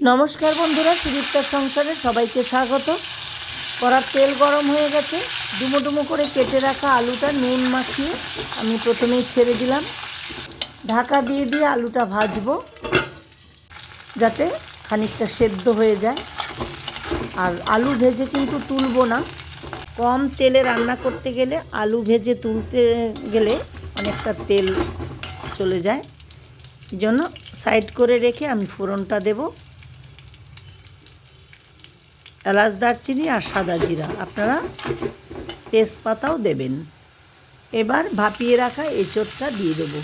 নমস্কার বন্ধুরা সুদীপ্তার সংসারে সবাইকে স্বাগত। কড়ার তেল গরম হয়ে গেছে। ডুমো ডুমো করে কেটে রাখা আলুটা নুন মাখিয়ে আমি প্রথমেই ছেড়ে দিলাম। ঢাকা দিয়ে দিয়ে আলুটা ভাজবো, যাতে খানিকটা সেদ্ধ হয়ে যায়। আর আলু ভেজে কিন্তু তুলবো না। কম তেলে রান্না করতে গেলে আলু ভেজে তুলতে গেলে অনেকটা তেল চলে যায়। জন্য সাইড করে রেখে আমি ফোড়নটা দেব। এলাচ দারচিনি আর সাদা জিরা। আপনারা তেজপাতাও দেবেন। এবার ভাপিয়ে রাখা এঁচোড়টা দিয়ে দেবো।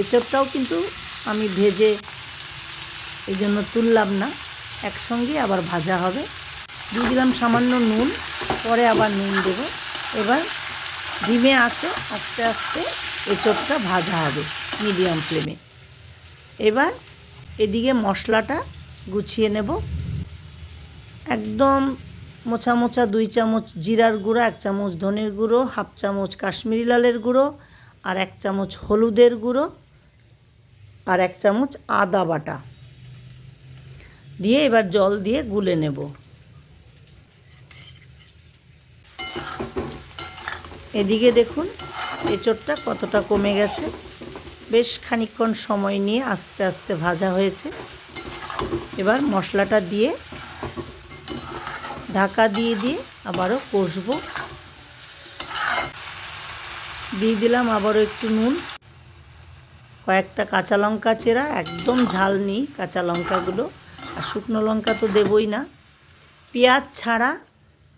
এঁচোড়টাও কিন্তু আমি ভেজে এই জন্য তুললাম না। একসঙ্গে আবার ভাজা হবে। দিয়ে দিলাম সামান্য নুন। পরে আবার নুন দেব। এবার ডিমে আছে, আস্তে আস্তে এঁচোড়টা ভাজা হবে মিডিয়াম ফ্লেমে। এবার এদিকে মশলাটা গুছিয়ে নেব। একদম মোছা মোছা দুই চামচ জিরার গুঁড়ো, এক চামচ ধনের গুঁড়ো, হাফ চামচ কাশ্মীরি লালের গুঁড়ো আর এক চামচ হলুদের গুঁড়ো আর এক চামচ আদা বাটা। দিয়ে এবার জল দিয়ে গুলে নেব। এদিকে দেখুন, এঁচোড়টা কতটা কমে গেছে। বেশ খানিকক্ষণ সময় নিয়ে আস্তে আস্তে ভাজা হয়েছে। এবার মশলাটা দিয়ে ঢাকা দিয়ে দিয়ে আবারও কষবো। দিয়ে দিলাম আবারও একটু নুন। কয়েকটা কাঁচা লঙ্কা চেরা, একদম ঝাল নেই কাঁচা লঙ্কাগুলো। আর শুকনো লঙ্কা তো দেবই না। পেঁয়াজ ছাড়া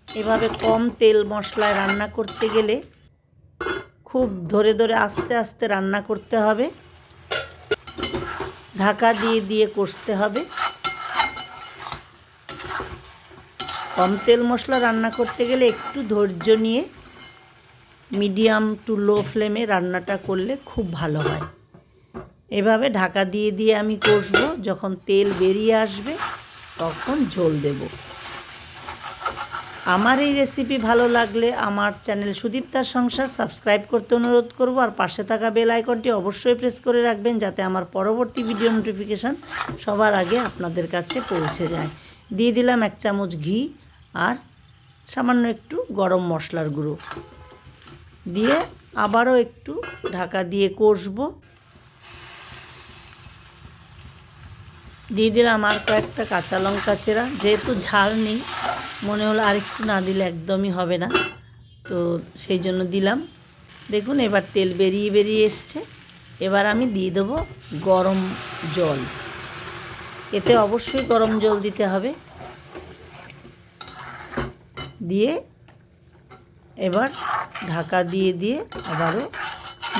এভাবে কম তেল মশলায় রান্না করতে গেলে খুব ধরে ধরে আস্তে আস্তে রান্না করতে হবে। ঢাকা দিয়ে দিয়ে কষতে হবে। কম তেল মশলা রান্না করতে গেলে একটু ধৈর্য নিয়ে মিডিয়াম টু লো ফ্লেমে রান্নাটা করলে খুব ভালো হয়। এভাবে ঢাকা দিয়ে দিয়ে আমি কষবো, যখন তেল বেরিয়ে আসবে তখন ঝোল দেব। আমার এই রেসিপি ভালো লাগলে আমার চ্যানেল সুদীপ্তার সংসার সাবস্ক্রাইব করতে অনুরোধ করব আর পাশে থাকা বেল আইকনটি অবশ্যই প্রেস করে রাখবেন যাতে আমার পরবর্তী ভিডিও নোটিফিকেশান সবার আগে আপনাদের কাছে পৌঁছে যায়। দিয়ে দিলাম এক চামচ ঘি আর সামান্য একটু গরম মশলার গুঁড়ো। দিয়ে আবারও একটু ঢাকা দিয়ে কষবো। দিয়ে দিলাম আর কয়েকটা কাঁচা লঙ্কা চেরা। যেহেতু ঝাল নেই, মনে হলো আরেকটু না দিলে একদমই হবে না। তো সেই জন্য দিলাম। দেখুন, এবার তেল বেরিয়ে বেরিয়ে এসছে। এবার আমি দিয়ে দেবো গরম জল। এতে অবশ্যই গরম জল দিতে হবে। দিয়ে এবার ঢাকা দিয়ে দিয়ে আবারও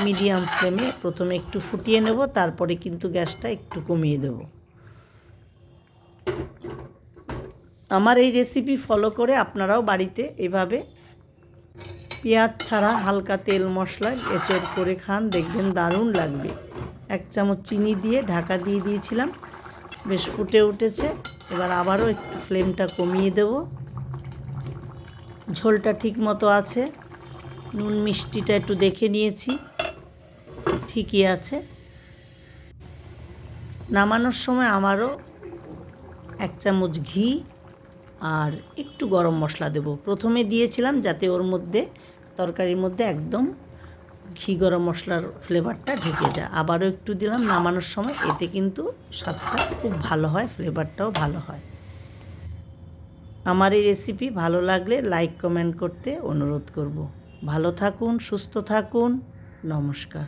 মিডিয়াম ফ্লেমে প্রথমে একটু ফুটিয়ে নেব, তারপরে কিন্তু গ্যাসটা একটু কমিয়ে দেবো। আমার এই রেসিপি ফলো করে আপনারাও বাড়িতে এভাবে পেঁয়াজ ছাড়া হালকা তেল মশলায় এঁচড় করে খান, দেখবেন দারুণ লাগবে। এক চামচ চিনি দিয়ে ঢাকা দিয়ে দিয়েছিলাম, বেশ ফুটে উঠেছে। এবার আবারও একটু ফ্লেমটা কমিয়ে দেব। ঝোলটা ঠিক মতো আছে। নুন মিষ্টিটা একটু দেখে নিয়েছি। ঠিকই আছে। নামানোর সময় আমারও এক চামচ ঘি আর একটু গরম মশলা দেব। প্রথমে দিয়েছিলাম যাতে ওর মধ্যে, তরকারির মধ্যে একদম ঘি গরম মশলার ফ্লেভারটা ঢুকে যায়। আবারও একটু দিলাম। নামানোর সময় এতে কিন্তু স্বাদটা খুব ভালো হয়, ফ্লেভারটাও ভালো হয়। আমার এই রেসিপি ভালো লাগলে লাইক কমেন্ট করতে অনুরোধ করব। ভালো থাকুন, সুস্থ থাকুন, নমস্কার।